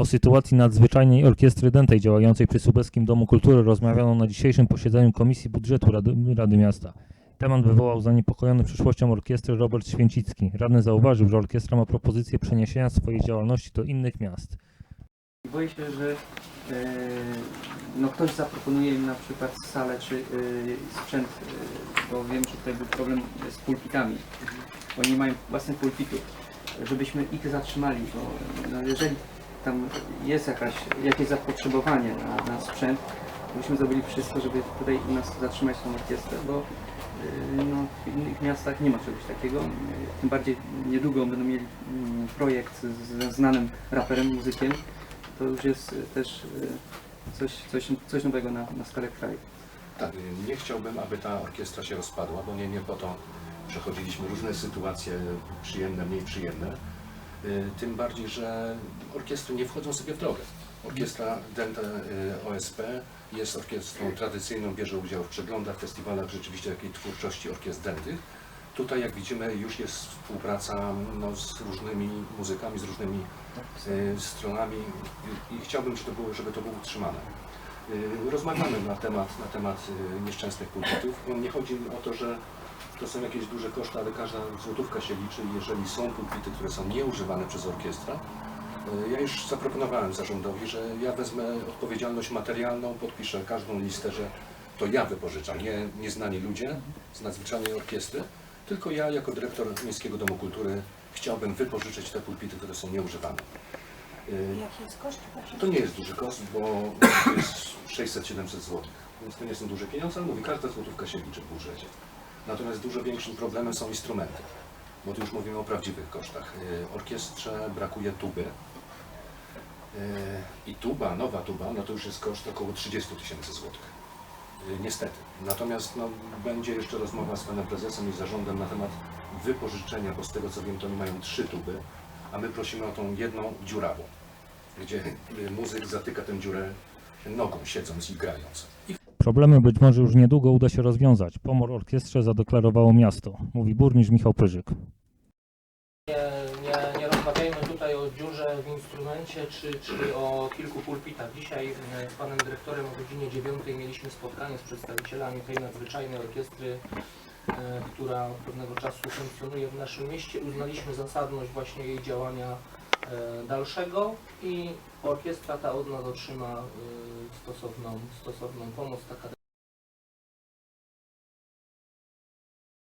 O sytuacji nadzwyczajnej orkiestry dętej działającej przy Subeskim Domu Kultury rozmawiano na dzisiejszym posiedzeniu Komisji Budżetu Rady, Rady Miasta. Temat wywołał zaniepokojony przyszłością orkiestry Robert Święcicki. Radny zauważył, że orkiestra ma propozycję przeniesienia swojej działalności do innych miast. Boję się, że e, no ktoś zaproponuje im na przykład salę czy e, sprzęt, e, bo wiem, że tutaj był problem z pulpitami. Oni nie mają własnych pulpitów. Żebyśmy ich zatrzymali, bo no, jeżeli tam jest jakaś, jakieś zapotrzebowanie na, na sprzęt, to byśmy zrobili wszystko, żeby tutaj u nas zatrzymać tą orkiestrę, bo e, no, w innych miastach nie ma czegoś takiego. Tym bardziej niedługo będą mieli mm, projekt ze znanym raperem, muzykiem, to już jest y, też y, coś, coś, coś nowego na, na skalę kraju. Tak, y, nie chciałbym, aby ta orkiestra się rozpadła, bo nie, nie po to przechodziliśmy różne sytuacje przyjemne, mniej przyjemne. Y, Tym bardziej, że orkiestry nie wchodzą sobie w drogę. Orkiestra Dente y, OSP jest orkiestrą tradycyjną, bierze udział w przeglądach, festiwalach rzeczywiście takiej twórczości orkiestr dętych. Tutaj, jak widzimy, już jest współpraca no, z różnymi muzykami, z różnymi y, stronami i, chciałbym, żeby to było, żeby to było utrzymane. Y, Rozmawiamy na temat, na temat y, nieszczęsnych pulpitów. No, Nie chodzi o to, że to są jakieś duże koszty, ale każda złotówka się liczy. Jeżeli są pulpity, które są nieużywane przez orkiestrę, y, ja już zaproponowałem zarządowi, że ja wezmę odpowiedzialność materialną, podpiszę każdą listę, że to ja wypożyczam, nie nieznani ludzie z nadzwyczajnej orkiestry, tylko ja jako dyrektor Miejskiego Domu Kultury chciałbym wypożyczyć te pulpity, które są nieużywane. Y, Jaki jest koszt? To nie jest duży koszt, bo to jest 600-700 zł. Więc to nie są duże pieniądze, ale mówię, każda złotówka się liczy w budżecie. Natomiast dużo większym problemem są instrumenty, bo tu już mówimy o prawdziwych kosztach. Y, Orkiestrze brakuje tuby. Y, I tuba, nowa tuba, no to już jest koszt około 30 tysięcy złotych. Y, Niestety. Natomiast no, będzie jeszcze rozmowa z panem prezesem i zarządem na temat wypożyczenia, bo z tego co wiem, to oni mają trzy tuby, a my prosimy o tą jedną dziurawą gdzie muzyk zatyka tę dziurę nogą, siedząc i grając. I Problemy być może już niedługo uda się rozwiązać. Pomor orkiestrze zadeklarowało miasto, mówi burmistrz Michał Pyrzyk. Nie, nie, nie rozmawiajmy tutaj o dziurze w instrumencie czy, czy o kilku pulpitach. Dzisiaj e, z panem dyrektorem o godzinie 9 mieliśmy spotkanie z przedstawicielami tej nadzwyczajnej orkiestry, e, która od pewnego czasu funkcjonuje w naszym mieście. Uznaliśmy zasadność właśnie jej działania dalszego i orkiestra ta od nas otrzyma e, stosowną, stosowną pomoc. Taka